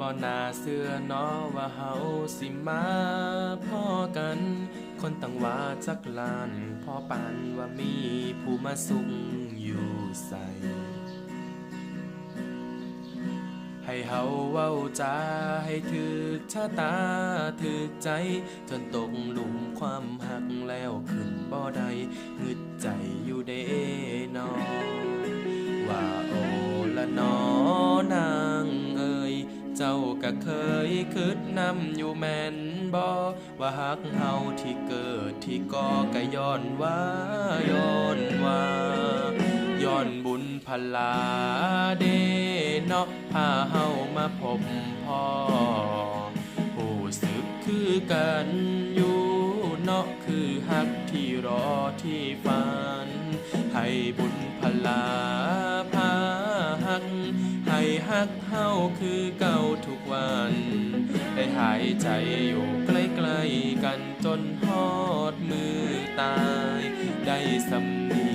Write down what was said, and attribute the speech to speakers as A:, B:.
A: บ่นาเชื่อนาะว่าเฮาสิมาพ่อกัน คนตั้งว่าจักลานพ่อปานว่ามีผู้มาสุงอยู่ใส่ให้เฮาเว้าจาให้ถึกชะตาถึกใจ จนตกหลุมความหักแล้วขึ้นบ่ได้งึดใจอยู่เด้นอว่าโอละนอนา เจ้าก็เคยคิดนำอยู่แม่นบ่ว่าหักเฮาที่เกิดที่ก่อก็ย้อนว่าย้อนว่าย้อนบุญพลาเดเนาะพาเฮามาพบพ่อผู้สึกคือกันอยู่เนาะคือฮักที่รอที่ฝัน ให้บุญพลาพา ห้ฮักเฮาคือเก่าทุกวัน ได้หายใจอยู่ใกล้ๆกันจนฮอดมือตาย ได้สำนี